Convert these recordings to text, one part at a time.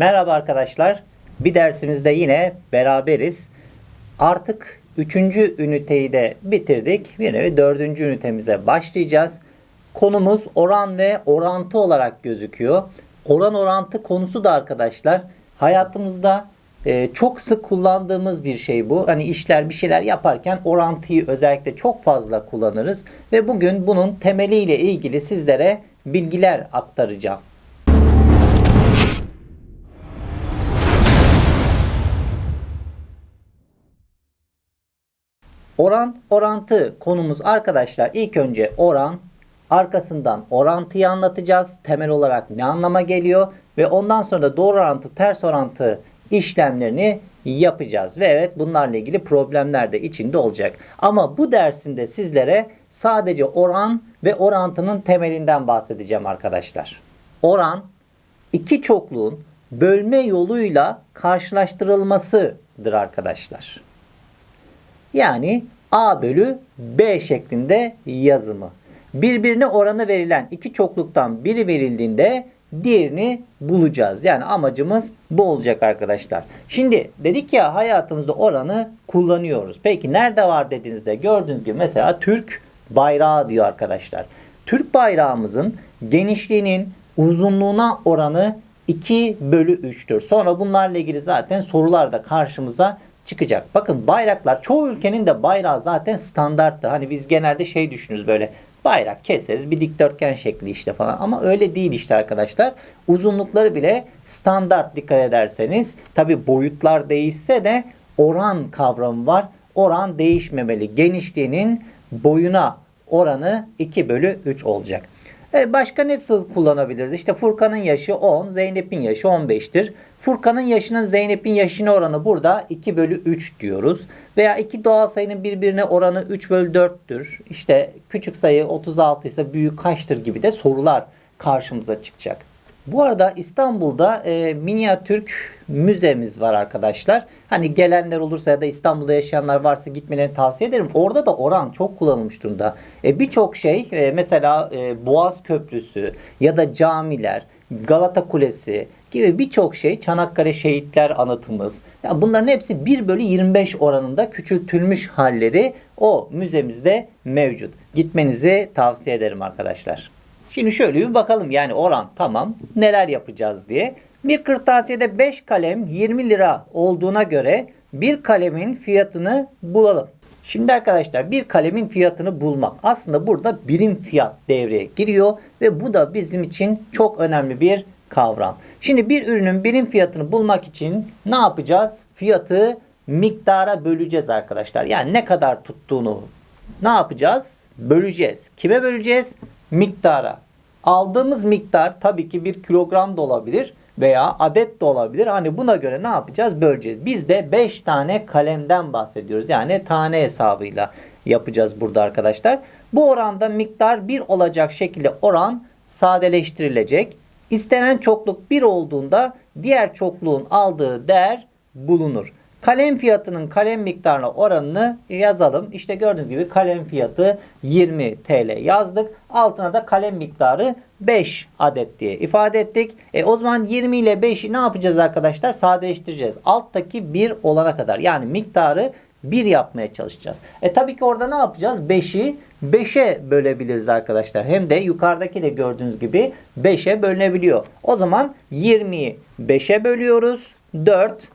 Merhaba arkadaşlar. Bir dersimizde yine beraberiz. Artık üçüncü üniteyi de bitirdik. Bir nevi dördüncü ünitemize başlayacağız. Konumuz oran ve orantı olarak gözüküyor. Oran orantı konusu da arkadaşlar hayatımızda e, çok sık kullandığımız bir şey bu. Hani işler bir şeyler yaparken orantıyı özellikle çok fazla kullanırız. Ve bugün bunun temeliyle ilgili sizlere bilgiler aktaracağım. Oran, orantı konumuz arkadaşlar. İlk önce oran, arkasından orantıyı anlatacağız. Temel olarak ne anlama geliyor ve ondan sonra da doğru orantı, ters orantı işlemlerini yapacağız. Ve evet bunlarla ilgili problemler de içinde olacak. Ama bu dersimde sizlere sadece oran ve orantının temelinden bahsedeceğim arkadaşlar. Oran iki çokluğun bölme yoluyla karşılaştırılmasıdır arkadaşlar. Yani A bölü B şeklinde yazımı. Birbirine oranı verilen iki çokluktan biri verildiğinde diğerini bulacağız. Yani amacımız bu olacak arkadaşlar. Şimdi dedik ya hayatımızda oranı kullanıyoruz. Peki nerede var dediğinizde gördüğünüz gibi mesela Türk bayrağı diyor arkadaşlar. Türk bayrağımızın genişliğinin uzunluğuna oranı 2 bölü 3'tür. Sonra bunlarla ilgili zaten sorular da karşımıza çıkacak. Bakın bayraklar çoğu ülkenin de bayrağı zaten standarttı. Hani biz genelde şey düşünürüz böyle bayrak keseriz bir dikdörtgen şekli işte falan ama öyle değil işte arkadaşlar. Uzunlukları bile standart dikkat ederseniz tabi boyutlar değişse de oran kavramı var. Oran değişmemeli. Genişliğinin boyuna oranı 2 bölü 3 olacak. E başka ne kullanabiliriz? İşte Furkan'ın yaşı 10, Zeynep'in yaşı 15'tir. Furkan'ın yaşının Zeynep'in yaşına oranı burada 2 bölü 3 diyoruz. Veya iki doğal sayının birbirine oranı 3 bölü 4'tür. İşte küçük sayı 36 ise büyük kaçtır gibi de sorular karşımıza çıkacak. Bu arada İstanbul'da e, Minyatürk müzemiz var arkadaşlar. Hani gelenler olursa ya da İstanbul'da yaşayanlar varsa gitmelerini tavsiye ederim. Orada da oran çok kullanılmış durumda. E, Birçok şey e, mesela e, Boğaz Köprüsü ya da camiler, Galata Kulesi gibi birçok şey Çanakkale Şehitler Anıtımız. Ya bunların hepsi 1 bölü 25 oranında küçültülmüş halleri o müzemizde mevcut. Gitmenizi tavsiye ederim arkadaşlar. Şimdi şöyle bir bakalım yani oran tamam neler yapacağız diye. Bir kırtasiyede 5 kalem 20 lira olduğuna göre bir kalemin fiyatını bulalım. Şimdi arkadaşlar bir kalemin fiyatını bulmak aslında burada birim fiyat devreye giriyor ve bu da bizim için çok önemli bir kavram. Şimdi bir ürünün birim fiyatını bulmak için ne yapacağız? Fiyatı miktara böleceğiz arkadaşlar. Yani ne kadar tuttuğunu ne yapacağız? Böleceğiz. Kime böleceğiz? Miktara. Aldığımız miktar tabii ki bir kilogram da olabilir veya adet de olabilir. Hani buna göre ne yapacağız? Böleceğiz. Biz de 5 tane kalemden bahsediyoruz. Yani tane hesabıyla yapacağız burada arkadaşlar. Bu oranda miktar 1 olacak şekilde oran sadeleştirilecek. İstenen çokluk 1 olduğunda diğer çokluğun aldığı değer bulunur. Kalem fiyatının kalem miktarına oranını yazalım. İşte gördüğünüz gibi kalem fiyatı 20 TL yazdık. Altına da kalem miktarı 5 adet diye ifade ettik. E, o zaman 20 ile 5'i ne yapacağız arkadaşlar? Sadeleştireceğiz. Alttaki 1 olana kadar. Yani miktarı 1 yapmaya çalışacağız. E tabii ki orada ne yapacağız? 5'i 5'e bölebiliriz arkadaşlar. Hem de yukarıdaki de gördüğünüz gibi 5'e bölünebiliyor. O zaman 20'yi 5'e bölüyoruz. 4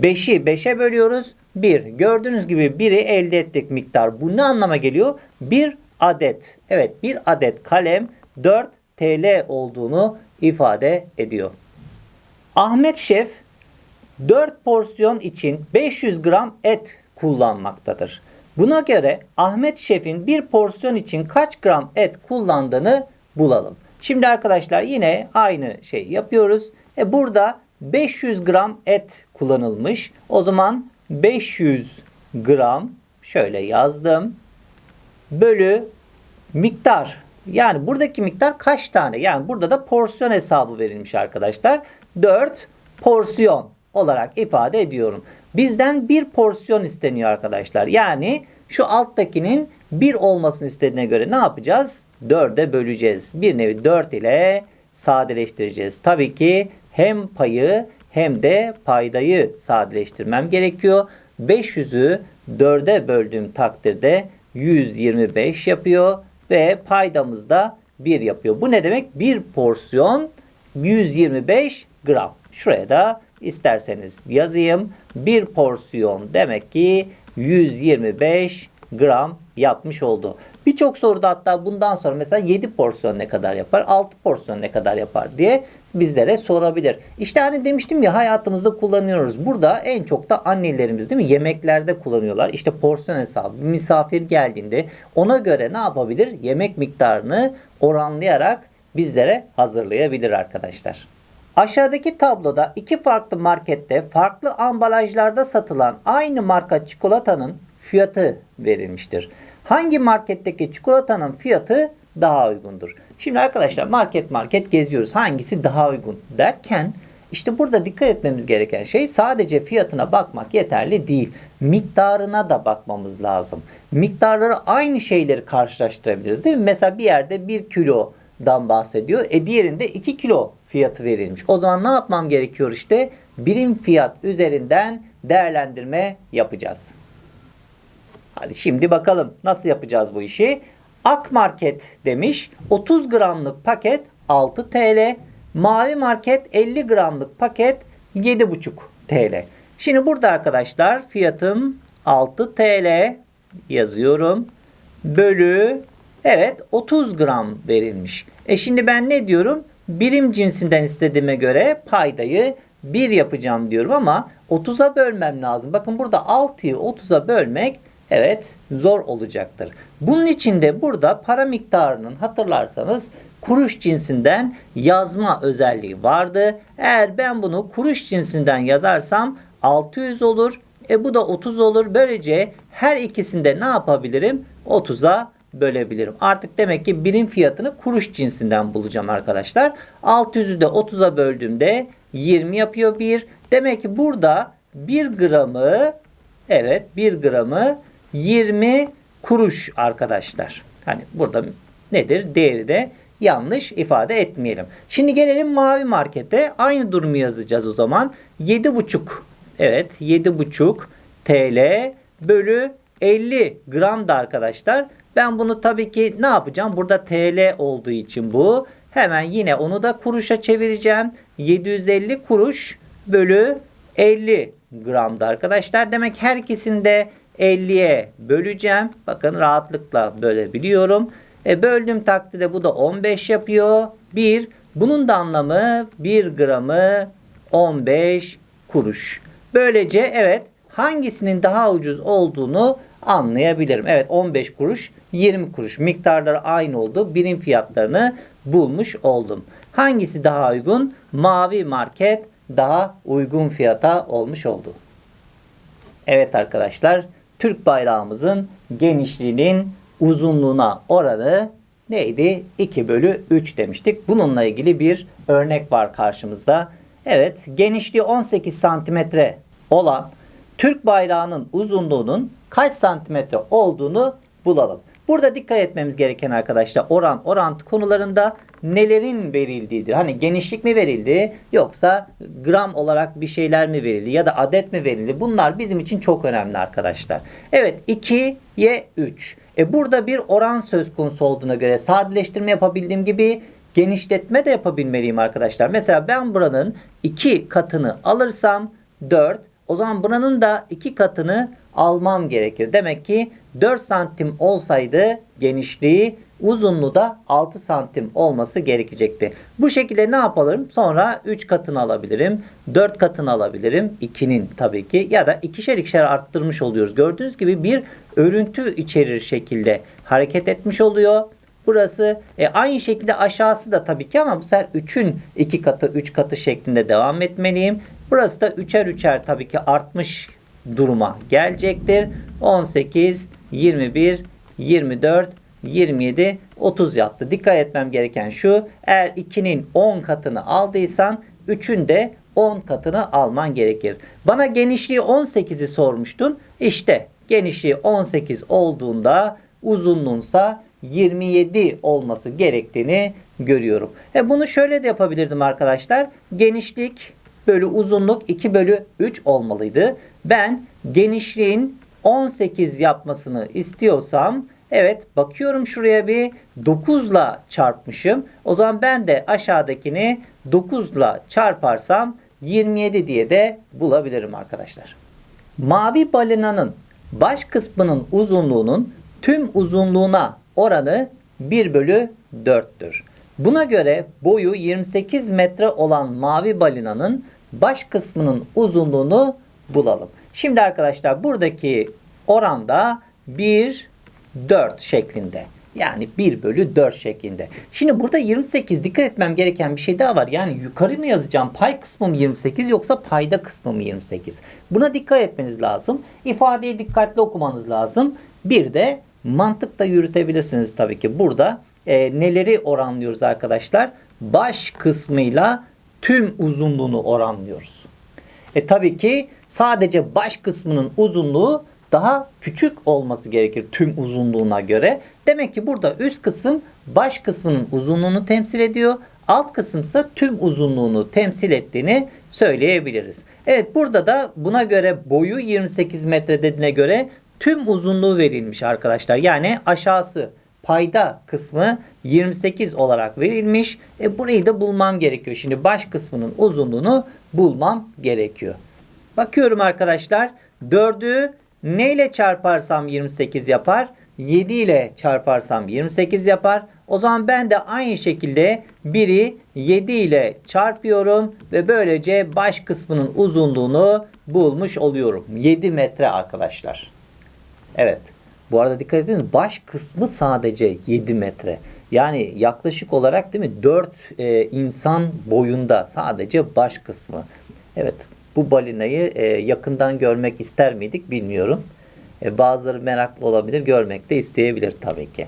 5'i 5'e bölüyoruz. 1. Gördüğünüz gibi 1'i elde ettik miktar. Bu ne anlama geliyor? 1 adet. Evet 1 adet kalem 4 TL olduğunu ifade ediyor. Ahmet Şef 4 porsiyon için 500 gram et kullanmaktadır. Buna göre Ahmet Şef'in bir porsiyon için kaç gram et kullandığını bulalım. Şimdi arkadaşlar yine aynı şey yapıyoruz. E burada 500 gram et kullanılmış. O zaman 500 gram şöyle yazdım. Bölü miktar. Yani buradaki miktar kaç tane? Yani burada da porsiyon hesabı verilmiş arkadaşlar. 4 porsiyon olarak ifade ediyorum. Bizden bir porsiyon isteniyor arkadaşlar. Yani şu alttakinin 1 olmasını istediğine göre ne yapacağız? 4'e böleceğiz. Bir nevi 4 ile sadeleştireceğiz. Tabii ki hem payı hem de paydayı sadeleştirmem gerekiyor. 500'ü 4'e böldüğüm takdirde 125 yapıyor ve paydamız da 1 yapıyor. Bu ne demek? Bir porsiyon 125 gram. Şuraya da isterseniz yazayım. Bir porsiyon demek ki 125 gram yapmış oldu. Birçok soruda hatta bundan sonra mesela 7 porsiyon ne kadar yapar, 6 porsiyon ne kadar yapar diye bizlere sorabilir. İşte hani demiştim ya hayatımızda kullanıyoruz. Burada en çok da annelerimiz değil mi yemeklerde kullanıyorlar. İşte porsiyon hesabı misafir geldiğinde ona göre ne yapabilir? Yemek miktarını oranlayarak bizlere hazırlayabilir arkadaşlar. Aşağıdaki tabloda iki farklı markette farklı ambalajlarda satılan aynı marka çikolatanın fiyatı verilmiştir. Hangi marketteki çikolatanın fiyatı daha uygundur? Şimdi arkadaşlar market market geziyoruz. Hangisi daha uygun derken işte burada dikkat etmemiz gereken şey sadece fiyatına bakmak yeterli değil. Miktarına da bakmamız lazım. Miktarları aynı şeyleri karşılaştırabiliriz değil mi? Mesela bir yerde 1 kilodan bahsediyor. E diğerinde 2 kilo fiyatı verilmiş. O zaman ne yapmam gerekiyor işte? Birim fiyat üzerinden değerlendirme yapacağız. Hadi şimdi bakalım nasıl yapacağız bu işi. Ak Market demiş 30 gramlık paket 6 TL. Mavi Market 50 gramlık paket 7,5 TL. Şimdi burada arkadaşlar fiyatım 6 TL yazıyorum. Bölü evet 30 gram verilmiş. E şimdi ben ne diyorum? Birim cinsinden istediğime göre paydayı 1 yapacağım diyorum ama 30'a bölmem lazım. Bakın burada 6'yı 30'a bölmek evet zor olacaktır. Bunun için de burada para miktarının hatırlarsanız kuruş cinsinden yazma özelliği vardı. Eğer ben bunu kuruş cinsinden yazarsam 600 olur. E bu da 30 olur. Böylece her ikisinde ne yapabilirim? 30'a bölebilirim. Artık demek ki birim fiyatını kuruş cinsinden bulacağım arkadaşlar. 600'ü de 30'a böldüğümde 20 yapıyor 1. Demek ki burada 1 gramı evet 1 gramı 20 kuruş arkadaşlar. Hani burada nedir? Değeri de yanlış ifade etmeyelim. Şimdi gelelim mavi markete. Aynı durumu yazacağız o zaman. 7,5 evet 7,5 TL bölü 50 gram da arkadaşlar. Ben bunu tabii ki ne yapacağım? Burada TL olduğu için bu. Hemen yine onu da kuruşa çevireceğim. 750 kuruş bölü 50 gramda arkadaşlar. Demek her ikisinde 50'ye böleceğim. Bakın rahatlıkla bölebiliyorum. E, böldüğüm takdirde bu da 15 yapıyor. 1. Bunun da anlamı 1 gramı 15 kuruş. Böylece evet hangisinin daha ucuz olduğunu anlayabilirim. Evet 15 kuruş 20 kuruş miktarları aynı oldu. Birim fiyatlarını bulmuş oldum. Hangisi daha uygun? Mavi market daha uygun fiyata olmuş oldu. Evet arkadaşlar Türk bayrağımızın genişliğinin uzunluğuna oranı neydi? 2 bölü 3 demiştik. Bununla ilgili bir örnek var karşımızda. Evet genişliği 18 santimetre olan Türk bayrağının uzunluğunun kaç santimetre olduğunu bulalım. Burada dikkat etmemiz gereken arkadaşlar oran orantı konularında nelerin verildiğidir. Hani genişlik mi verildi yoksa gram olarak bir şeyler mi verildi ya da adet mi verildi? Bunlar bizim için çok önemli arkadaşlar. Evet 2'ye 3. E burada bir oran söz konusu olduğuna göre sadeleştirme yapabildiğim gibi genişletme de yapabilmeliyim arkadaşlar. Mesela ben buranın 2 katını alırsam 4 o zaman buranın da 2 katını almam gerekir. Demek ki 4 santim olsaydı genişliği uzunluğu da 6 santim olması gerekecekti. Bu şekilde ne yapalım? Sonra 3 katını alabilirim. 4 katını alabilirim. 2'nin tabii ki ya da ikişer ikişer arttırmış oluyoruz. Gördüğünüz gibi bir örüntü içerir şekilde hareket etmiş oluyor. Burası e, aynı şekilde aşağısı da tabii ki ama bu sefer 3'ün 2 katı 3 katı şeklinde devam etmeliyim. Burası da üçer üçer tabii ki artmış duruma gelecektir. 18, 21, 24, 27, 30 yaptı. Dikkat etmem gereken şu. Eğer 2'nin 10 katını aldıysan 3'ün de 10 katını alman gerekir. Bana genişliği 18'i sormuştun. İşte genişliği 18 olduğunda uzunluğunsa 27 olması gerektiğini görüyorum. E bunu şöyle de yapabilirdim arkadaşlar. Genişlik bölü uzunluk 2 bölü 3 olmalıydı. Ben genişliğin 18 yapmasını istiyorsam evet bakıyorum şuraya bir 9 ile çarpmışım. O zaman ben de aşağıdakini 9 ile çarparsam 27 diye de bulabilirim arkadaşlar. Mavi balinanın baş kısmının uzunluğunun tüm uzunluğuna oranı 1 bölü 4'tür. Buna göre boyu 28 metre olan mavi balinanın baş kısmının uzunluğunu bulalım. Şimdi arkadaşlar buradaki oranda 1 4 şeklinde. Yani 1 bölü 4 şeklinde. Şimdi burada 28 dikkat etmem gereken bir şey daha var. Yani yukarı mı yazacağım pay kısmı mı 28 yoksa payda kısmı mı 28? Buna dikkat etmeniz lazım. İfadeyi dikkatli okumanız lazım. Bir de mantık da yürütebilirsiniz tabii ki. Burada e, neleri oranlıyoruz arkadaşlar? Baş kısmıyla tüm uzunluğunu oranlıyoruz. E tabii ki sadece baş kısmının uzunluğu daha küçük olması gerekir tüm uzunluğuna göre. Demek ki burada üst kısım baş kısmının uzunluğunu temsil ediyor. Alt kısımsa tüm uzunluğunu temsil ettiğini söyleyebiliriz. Evet burada da buna göre boyu 28 metre dediğine göre tüm uzunluğu verilmiş arkadaşlar. Yani aşağısı payda kısmı 28 olarak verilmiş. E burayı da bulmam gerekiyor. Şimdi baş kısmının uzunluğunu bulmam gerekiyor. Bakıyorum arkadaşlar. 4'ü ne ile çarparsam 28 yapar? 7 ile çarparsam 28 yapar. O zaman ben de aynı şekilde 1'i 7 ile çarpıyorum ve böylece baş kısmının uzunluğunu bulmuş oluyorum. 7 metre arkadaşlar. Evet. Bu arada dikkat ediniz baş kısmı sadece 7 metre. Yani yaklaşık olarak değil mi 4 e, insan boyunda sadece baş kısmı. Evet bu balinayı e, yakından görmek ister miydik bilmiyorum. E, bazıları meraklı olabilir görmek de isteyebilir tabii ki.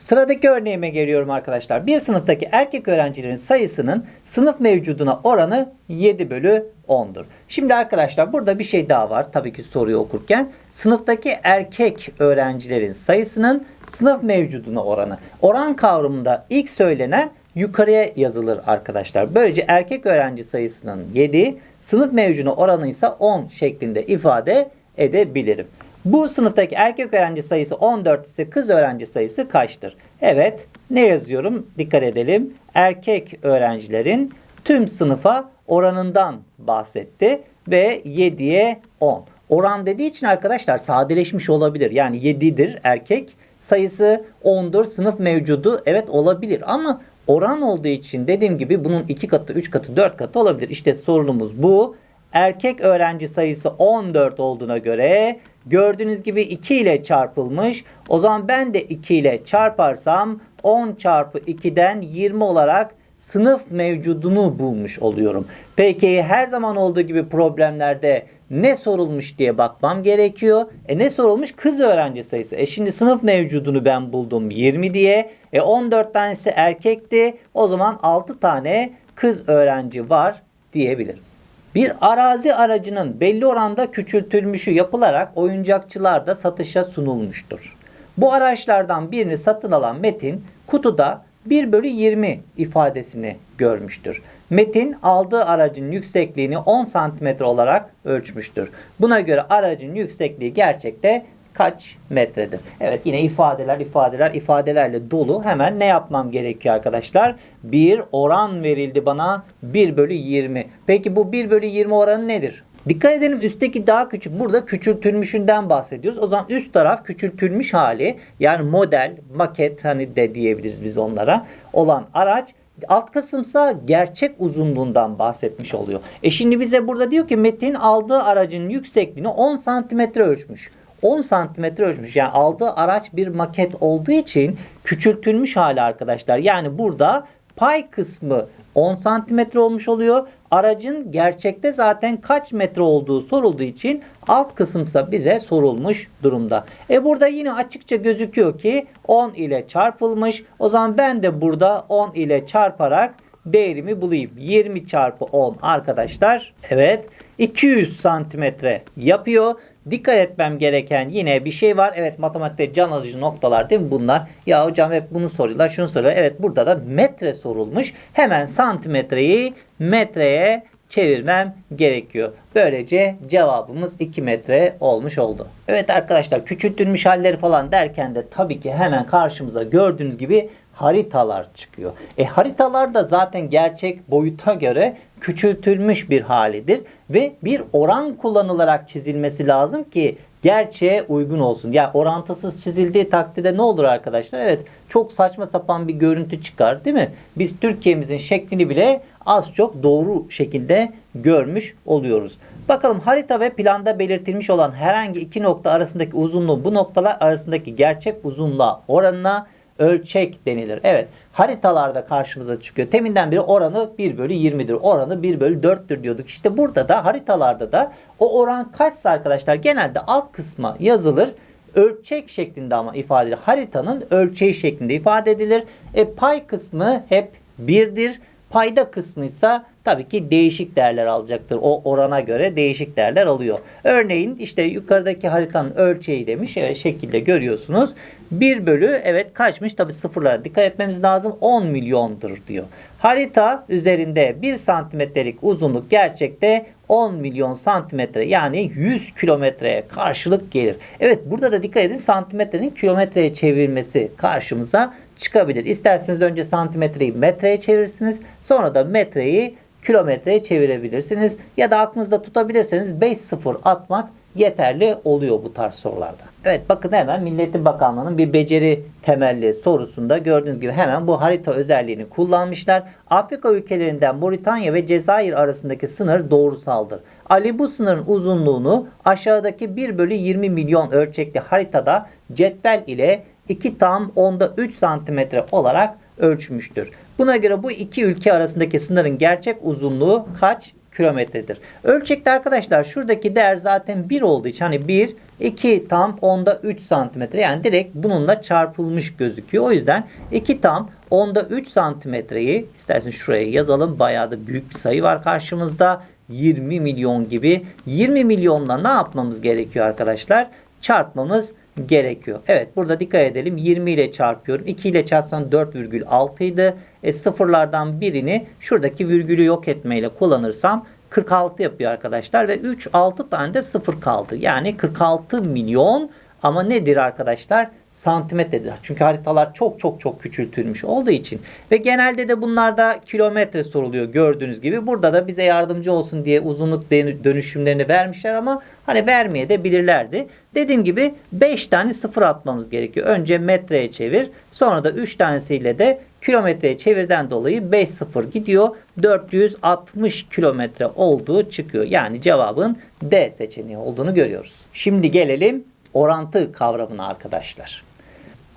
Sıradaki örneğime geliyorum arkadaşlar. Bir sınıftaki erkek öğrencilerin sayısının sınıf mevcuduna oranı 7 bölü 10'dur. Şimdi arkadaşlar burada bir şey daha var tabii ki soruyu okurken. Sınıftaki erkek öğrencilerin sayısının sınıf mevcuduna oranı. Oran kavramında ilk söylenen yukarıya yazılır arkadaşlar. Böylece erkek öğrenci sayısının 7, sınıf mevcuduna oranı ise 10 şeklinde ifade edebilirim. Bu sınıftaki erkek öğrenci sayısı 14 ise kız öğrenci sayısı kaçtır? Evet ne yazıyorum? Dikkat edelim. Erkek öğrencilerin tüm sınıfa oranından bahsetti ve 7'ye 10. Oran dediği için arkadaşlar sadeleşmiş olabilir. Yani 7'dir erkek sayısı 10'dur sınıf mevcudu evet olabilir ama oran olduğu için dediğim gibi bunun 2 katı 3 katı 4 katı olabilir. İşte sorunumuz bu. Erkek öğrenci sayısı 14 olduğuna göre gördüğünüz gibi 2 ile çarpılmış. O zaman ben de 2 ile çarparsam 10 çarpı 2'den 20 olarak sınıf mevcudunu bulmuş oluyorum. Peki her zaman olduğu gibi problemlerde ne sorulmuş diye bakmam gerekiyor. E ne sorulmuş? Kız öğrenci sayısı. E şimdi sınıf mevcudunu ben buldum 20 diye. E 14 tanesi erkekti. O zaman 6 tane kız öğrenci var diyebilirim. Bir arazi aracının belli oranda küçültülmüşü yapılarak oyuncakçılarda satışa sunulmuştur. Bu araçlardan birini satın alan Metin kutuda 1 bölü 20 ifadesini görmüştür. Metin aldığı aracın yüksekliğini 10 cm olarak ölçmüştür. Buna göre aracın yüksekliği gerçekte kaç metredir? Evet yine ifadeler ifadeler ifadelerle dolu. Hemen ne yapmam gerekiyor arkadaşlar? Bir oran verildi bana 1 bölü 20. Peki bu 1 bölü 20 oranı nedir? Dikkat edelim üstteki daha küçük. Burada küçültülmüşünden bahsediyoruz. O zaman üst taraf küçültülmüş hali yani model, maket hani de diyebiliriz biz onlara olan araç Alt kısımsa gerçek uzunluğundan bahsetmiş oluyor. E şimdi bize burada diyor ki Metin aldığı aracın yüksekliğini 10 santimetre ölçmüş. 10 santimetre ölçmüş. Yani aldığı araç bir maket olduğu için küçültülmüş hali arkadaşlar. Yani burada pay kısmı 10 santimetre olmuş oluyor. Aracın gerçekte zaten kaç metre olduğu sorulduğu için alt kısımsa bize sorulmuş durumda. E burada yine açıkça gözüküyor ki 10 ile çarpılmış. O zaman ben de burada 10 ile çarparak değerimi bulayım. 20 çarpı 10 arkadaşlar. Evet 200 santimetre yapıyor. Dikkat etmem gereken yine bir şey var. Evet matematikte can alıcı noktalar değil mi bunlar? Ya hocam hep bunu soruyorlar şunu soruyorlar. Evet burada da metre sorulmuş. Hemen santimetreyi metreye çevirmem gerekiyor. Böylece cevabımız 2 metre olmuş oldu. Evet arkadaşlar küçültülmüş halleri falan derken de tabii ki hemen karşımıza gördüğünüz gibi haritalar çıkıyor. E haritalar da zaten gerçek boyuta göre küçültülmüş bir halidir ve bir oran kullanılarak çizilmesi lazım ki gerçeğe uygun olsun. Yani orantısız çizildiği takdirde ne olur arkadaşlar? Evet çok saçma sapan bir görüntü çıkar değil mi? Biz Türkiye'mizin şeklini bile az çok doğru şekilde görmüş oluyoruz. Bakalım harita ve planda belirtilmiş olan herhangi iki nokta arasındaki uzunluğu bu noktalar arasındaki gerçek uzunluğa oranına ölçek denilir. Evet haritalarda karşımıza çıkıyor. Teminden beri oranı 1 bölü 20'dir. Oranı 1 bölü 4'tür diyorduk. İşte burada da haritalarda da o oran kaçsa arkadaşlar genelde alt kısma yazılır. Ölçek şeklinde ama ifade edilir. Haritanın ölçeği şeklinde ifade edilir. E, pay kısmı hep 1'dir. Payda kısmı ise tabii ki değişik değerler alacaktır. O orana göre değişik değerler alıyor. Örneğin işte yukarıdaki haritanın ölçeği demiş. Evet şekilde görüyorsunuz. 1 bölü evet kaçmış? Tabii sıfırlara dikkat etmemiz lazım. 10 milyondur diyor. Harita üzerinde 1 santimetrelik uzunluk gerçekte 10 milyon santimetre yani 100 kilometreye karşılık gelir. Evet burada da dikkat edin santimetrenin kilometreye çevirmesi karşımıza çıkabilir. İsterseniz önce santimetreyi metreye çevirirsiniz. Sonra da metreyi kilometreye çevirebilirsiniz. Ya da aklınızda tutabilirseniz 5 sıfır atmak yeterli oluyor bu tarz sorularda. Evet bakın hemen Milliyetin Bakanlığı'nın bir beceri temelli sorusunda gördüğünüz gibi hemen bu harita özelliğini kullanmışlar. Afrika ülkelerinden Moritanya ve Cezayir arasındaki sınır doğrusaldır. Ali bu sınırın uzunluğunu aşağıdaki 1 bölü 20 milyon ölçekli haritada cetvel ile 2 tam onda 3 santimetre olarak ölçmüştür. Buna göre bu iki ülke arasındaki sınırın gerçek uzunluğu kaç kilometredir? Ölçekte arkadaşlar şuradaki değer zaten 1 olduğu için hani 1 2 tam onda 3 santimetre yani direkt bununla çarpılmış gözüküyor. O yüzden 2 tam onda 3 santimetreyi isterseniz şuraya yazalım. Bayağı da büyük bir sayı var karşımızda. 20 milyon gibi. 20 milyonla ne yapmamız gerekiyor arkadaşlar? Çarpmamız gerekiyor. Evet burada dikkat edelim. 20 ile çarpıyorum. 2 ile çarpsam 4,6 idi. E, sıfırlardan birini şuradaki virgülü yok etmeyle kullanırsam 46 yapıyor arkadaşlar ve 3 6 tane de sıfır kaldı. Yani 46 milyon ama nedir arkadaşlar? Santimetredir. Çünkü haritalar çok çok çok küçültülmüş olduğu için. Ve genelde de bunlarda kilometre soruluyor gördüğünüz gibi. Burada da bize yardımcı olsun diye uzunluk dönüşümlerini vermişler ama hani vermeye de bilirlerdi. Dediğim gibi 5 tane sıfır atmamız gerekiyor. Önce metreye çevir. Sonra da 3 tanesiyle de kilometreye çevirden dolayı 5 sıfır gidiyor. 460 kilometre olduğu çıkıyor. Yani cevabın D seçeneği olduğunu görüyoruz. Şimdi gelelim orantı kavramına arkadaşlar.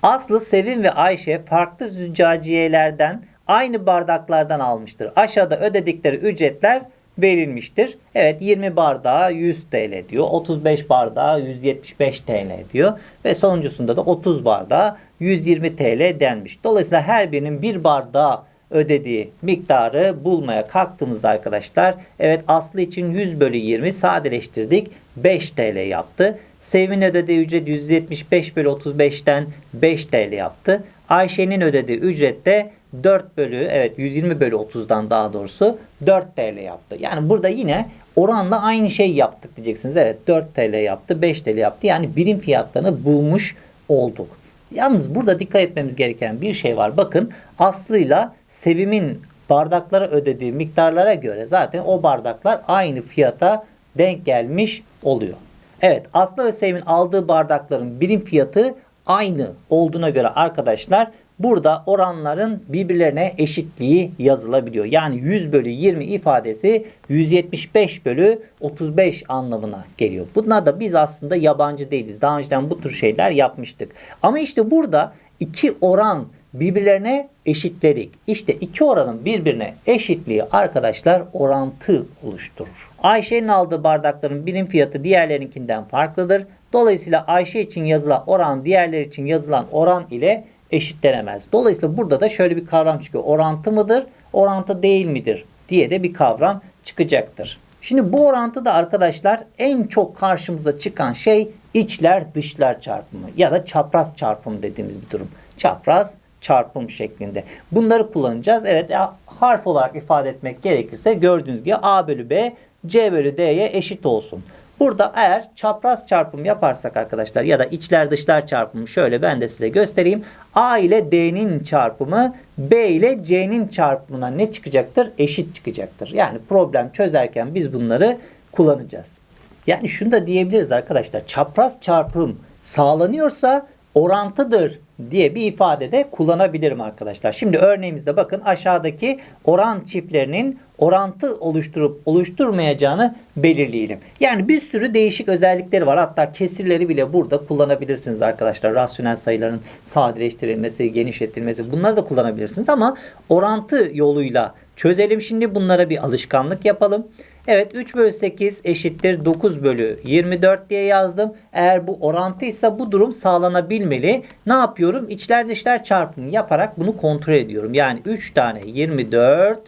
Aslı Sevim ve Ayşe farklı züccaciyelerden aynı bardaklardan almıştır. Aşağıda ödedikleri ücretler verilmiştir. Evet 20 bardağa 100 TL diyor. 35 bardağa 175 TL diyor. Ve sonuncusunda da 30 bardağa 120 TL denmiş. Dolayısıyla her birinin bir bardağı ödediği miktarı bulmaya kalktığımızda arkadaşlar evet Aslı için 100 bölü 20 sadeleştirdik 5 TL yaptı. Sevin ödediği ücret 175 bölü 35'ten 5 TL yaptı. Ayşe'nin ödediği ücret de 4 bölü evet 120 bölü 30'dan daha doğrusu 4 TL yaptı. Yani burada yine oranla aynı şey yaptık diyeceksiniz. Evet 4 TL yaptı 5 TL yaptı. Yani birim fiyatlarını bulmuş olduk. Yalnız burada dikkat etmemiz gereken bir şey var. Bakın Aslı'yla Sevim'in bardaklara ödediği miktarlara göre zaten o bardaklar aynı fiyata denk gelmiş oluyor. Evet Aslı ve Sevim'in aldığı bardakların birim fiyatı aynı olduğuna göre arkadaşlar burada oranların birbirlerine eşitliği yazılabiliyor. Yani 100 bölü 20 ifadesi 175 bölü 35 anlamına geliyor. Buna da biz aslında yabancı değiliz. Daha önceden bu tür şeyler yapmıştık. Ama işte burada iki oran birbirlerine eşitledik. İşte iki oranın birbirine eşitliği arkadaşlar orantı oluşturur. Ayşe'nin aldığı bardakların birim fiyatı diğerlerinkinden farklıdır. Dolayısıyla Ayşe için yazılan oran diğerleri için yazılan oran ile eşitlenemez. Dolayısıyla burada da şöyle bir kavram çıkıyor. Orantı mıdır, orantı değil midir diye de bir kavram çıkacaktır. Şimdi bu orantıda arkadaşlar en çok karşımıza çıkan şey içler dışlar çarpımı ya da çapraz çarpımı dediğimiz bir durum. Çapraz çarpım şeklinde. Bunları kullanacağız. Evet harf olarak ifade etmek gerekirse gördüğünüz gibi A bölü B C bölü D'ye eşit olsun. Burada eğer çapraz çarpım yaparsak arkadaşlar ya da içler dışlar çarpımı şöyle ben de size göstereyim. A ile D'nin çarpımı B ile C'nin çarpımına ne çıkacaktır? Eşit çıkacaktır. Yani problem çözerken biz bunları kullanacağız. Yani şunu da diyebiliriz arkadaşlar. Çapraz çarpım sağlanıyorsa orantıdır diye bir ifade de kullanabilirim arkadaşlar. Şimdi örneğimizde bakın aşağıdaki oran çiftlerinin orantı oluşturup oluşturmayacağını belirleyelim. Yani bir sürü değişik özellikleri var. Hatta kesirleri bile burada kullanabilirsiniz arkadaşlar. Rasyonel sayıların sadeleştirilmesi, genişletilmesi bunları da kullanabilirsiniz ama orantı yoluyla çözelim. Şimdi bunlara bir alışkanlık yapalım. Evet 3 bölü 8 eşittir 9 bölü 24 diye yazdım. Eğer bu orantıysa bu durum sağlanabilmeli. Ne yapıyorum? İçler dışlar çarpımı yaparak bunu kontrol ediyorum. Yani 3 tane 24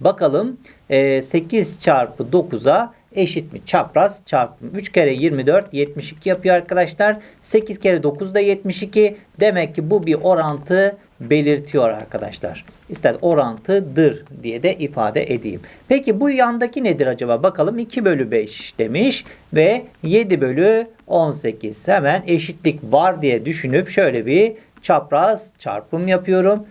bakalım e, 8 çarpı 9'a eşit mi? Çapraz çarpım. 3 kere 24 72 yapıyor arkadaşlar. 8 kere 9 da 72. Demek ki bu bir orantı belirtiyor arkadaşlar. İster orantıdır diye de ifade edeyim. Peki bu yandaki nedir acaba? Bakalım 2 bölü 5 demiş ve 7 bölü 18 hemen eşitlik var diye düşünüp şöyle bir çapraz çarpım yapıyorum.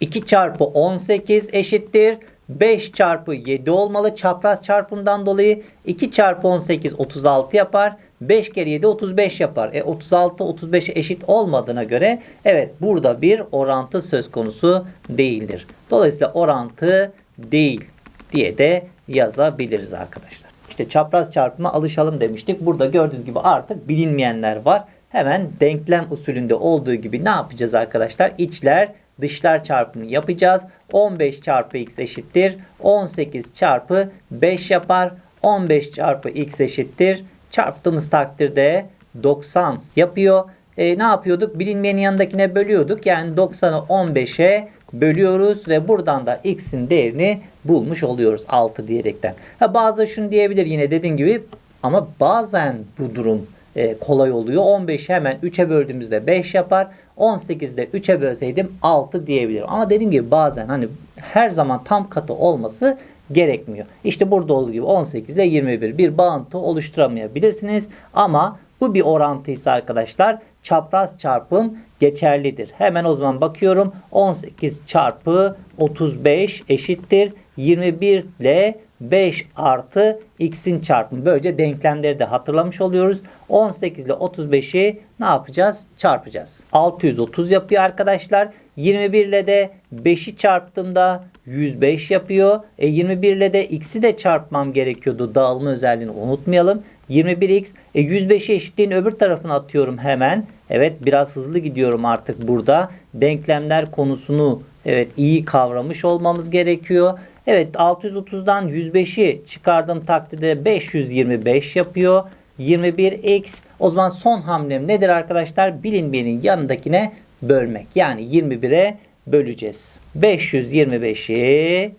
2 çarpı 18 eşittir. 5 çarpı 7 olmalı çapraz çarpımdan dolayı 2 çarpı 18 36 yapar. 5 kere 7 35 yapar. E 36 35'e eşit olmadığına göre evet burada bir orantı söz konusu değildir. Dolayısıyla orantı değil diye de yazabiliriz arkadaşlar. İşte çapraz çarpıma alışalım demiştik. Burada gördüğünüz gibi artık bilinmeyenler var. Hemen denklem usulünde olduğu gibi ne yapacağız arkadaşlar? İçler dışlar çarpımı yapacağız. 15 çarpı x eşittir. 18 çarpı 5 yapar. 15 çarpı x eşittir. Çarptığımız takdirde 90 yapıyor. E, ne yapıyorduk? Bilinmeyenin yanındakine bölüyorduk. Yani 90'ı 15'e bölüyoruz ve buradan da x'in değerini bulmuş oluyoruz 6 diyerekten. Ha, bazı şunu diyebilir yine dediğim gibi ama bazen bu durum e, kolay oluyor. 15'i hemen 3'e böldüğümüzde 5 yapar. 18'de 3'e bölseydim 6 diyebilirim. Ama dediğim gibi bazen hani her zaman tam katı olması gerekmiyor. İşte burada olduğu gibi 18 ile 21 bir bağıntı oluşturamayabilirsiniz. Ama bu bir orantıysa arkadaşlar çapraz çarpım geçerlidir. Hemen o zaman bakıyorum 18 çarpı 35 eşittir 21 ile 5 artı x'in çarpımı. Böylece denklemleri de hatırlamış oluyoruz. 18 ile 35'i ne yapacağız? Çarpacağız. 630 yapıyor arkadaşlar. 21 ile de 5'i çarptığımda 105 yapıyor. E 21 ile de x'i de çarpmam gerekiyordu. Dağılma özelliğini unutmayalım. 21x. E 105'i eşitliğin öbür tarafına atıyorum hemen. Evet biraz hızlı gidiyorum artık burada. Denklemler konusunu evet iyi kavramış olmamız gerekiyor. Evet 630'dan 105'i çıkardığım takdirde 525 yapıyor. 21x o zaman son hamlem nedir arkadaşlar? Bilinmeyenin yanındakine bölmek. Yani 21'e böleceğiz. 525'i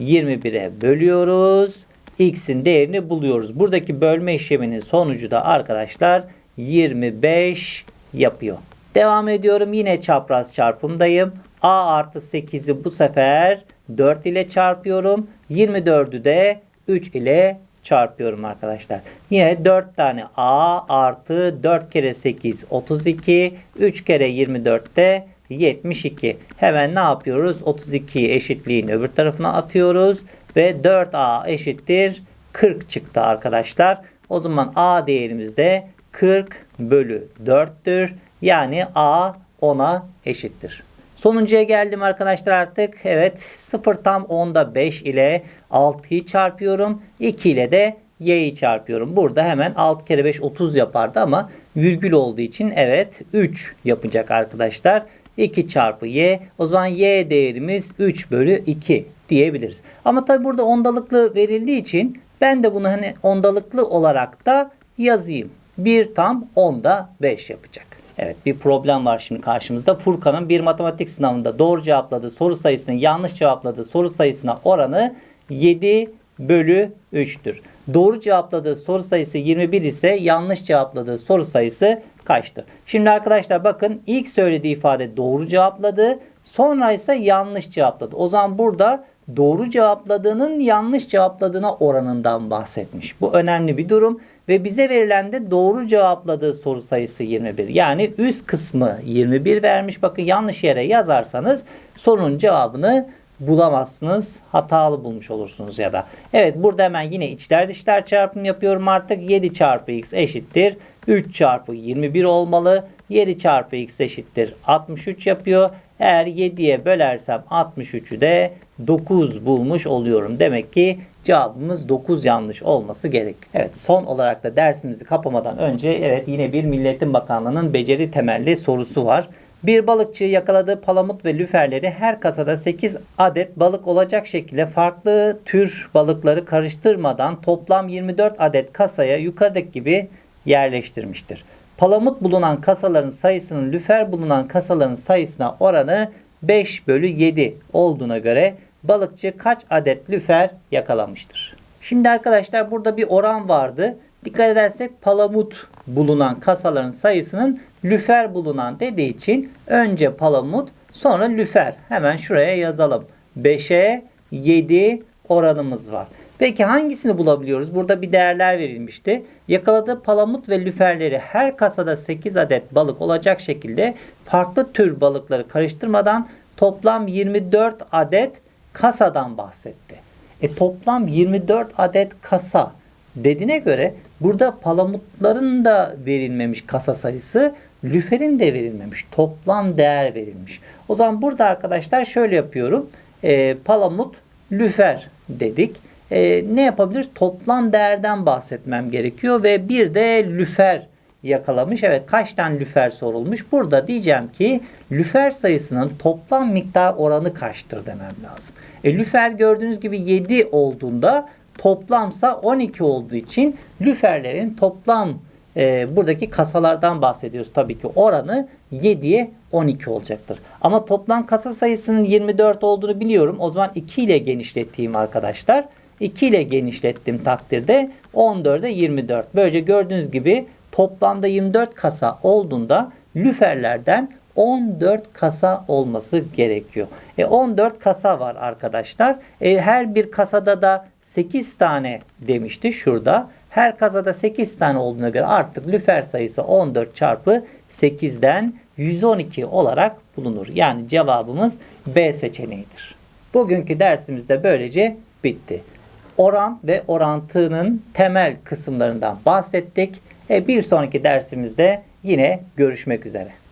21'e bölüyoruz. X'in değerini buluyoruz. Buradaki bölme işleminin sonucu da arkadaşlar 25 yapıyor. Devam ediyorum. Yine çapraz çarpımdayım. A artı 8'i bu sefer 4 ile çarpıyorum. 24'ü de 3 ile çarpıyorum arkadaşlar. Yine 4 tane A artı 4 kere 8 32. 3 kere 24 de 72. Hemen ne yapıyoruz? 32'yi eşitliğin öbür tarafına atıyoruz. Ve 4A eşittir 40 çıktı arkadaşlar. O zaman A değerimiz de 40 bölü 4'tür. Yani A 10'a eşittir. Sonuncuya geldim arkadaşlar artık. Evet 0 tam 10'da 5 ile 6'yı çarpıyorum. 2 ile de y'yi çarpıyorum. Burada hemen 6 kere 5 30 yapardı ama virgül olduğu için evet 3 yapacak arkadaşlar. 2 çarpı y. O zaman y değerimiz 3 bölü 2 diyebiliriz. Ama tabi burada ondalıklı verildiği için ben de bunu hani ondalıklı olarak da yazayım. 1 tam 10'da 5 yapacak. Evet bir problem var şimdi karşımızda. Furkan'ın bir matematik sınavında doğru cevapladığı soru sayısının yanlış cevapladığı soru sayısına oranı 7 bölü 3'tür. Doğru cevapladığı soru sayısı 21 ise yanlış cevapladığı soru sayısı kaçtır? Şimdi arkadaşlar bakın ilk söylediği ifade doğru cevapladı. Sonra ise yanlış cevapladı. O zaman burada doğru cevapladığının yanlış cevapladığına oranından bahsetmiş. Bu önemli bir durum ve bize verilen de doğru cevapladığı soru sayısı 21. Yani üst kısmı 21 vermiş. Bakın yanlış yere yazarsanız sorunun cevabını bulamazsınız. Hatalı bulmuş olursunuz ya da. Evet burada hemen yine içler dışlar çarpım yapıyorum artık. 7 çarpı x eşittir. 3 çarpı 21 olmalı. 7 çarpı x eşittir. 63 yapıyor. Eğer 7'ye bölersem 63'ü de 9 bulmuş oluyorum. Demek ki cevabımız 9 yanlış olması gerek. Evet son olarak da dersimizi kapamadan önce evet yine bir Milletin Bakanlığı'nın beceri temelli sorusu var. Bir balıkçı yakaladığı palamut ve lüferleri her kasada 8 adet balık olacak şekilde farklı tür balıkları karıştırmadan toplam 24 adet kasaya yukarıdaki gibi yerleştirmiştir. Palamut bulunan kasaların sayısının lüfer bulunan kasaların sayısına oranı 5 bölü 7 olduğuna göre balıkçı kaç adet lüfer yakalamıştır? Şimdi arkadaşlar burada bir oran vardı. Dikkat edersek palamut bulunan kasaların sayısının lüfer bulunan dediği için önce palamut sonra lüfer. Hemen şuraya yazalım. 5'e 7 oranımız var. Peki hangisini bulabiliyoruz? Burada bir değerler verilmişti. Yakaladığı palamut ve lüferleri her kasada 8 adet balık olacak şekilde farklı tür balıkları karıştırmadan toplam 24 adet kasadan bahsetti. E toplam 24 adet kasa dediğine göre burada palamutların da verilmemiş kasa sayısı, lüferin de verilmemiş. Toplam değer verilmiş. O zaman burada arkadaşlar şöyle yapıyorum. E, palamut, lüfer dedik. E, ne yapabiliriz? Toplam değerden bahsetmem gerekiyor ve bir de lüfer yakalamış. Evet kaç tane lüfer sorulmuş? Burada diyeceğim ki lüfer sayısının toplam miktar oranı kaçtır demem lazım. E, lüfer gördüğünüz gibi 7 olduğunda toplamsa 12 olduğu için lüferlerin toplam e, buradaki kasalardan bahsediyoruz. Tabii ki oranı 7'ye 12 olacaktır. Ama toplam kasa sayısının 24 olduğunu biliyorum. O zaman 2 ile genişlettiğim arkadaşlar. 2 ile genişlettiğim takdirde 14'e 24. Böylece gördüğünüz gibi toplamda 24 kasa olduğunda lüferlerden 14 kasa olması gerekiyor. E 14 kasa var arkadaşlar. E her bir kasada da 8 tane demişti şurada. Her kasada 8 tane olduğuna göre artık lüfer sayısı 14 çarpı 8'den 112 olarak bulunur. Yani cevabımız B seçeneğidir. Bugünkü dersimiz de böylece bitti. Oran ve orantının temel kısımlarından bahsettik. E bir sonraki dersimizde yine görüşmek üzere.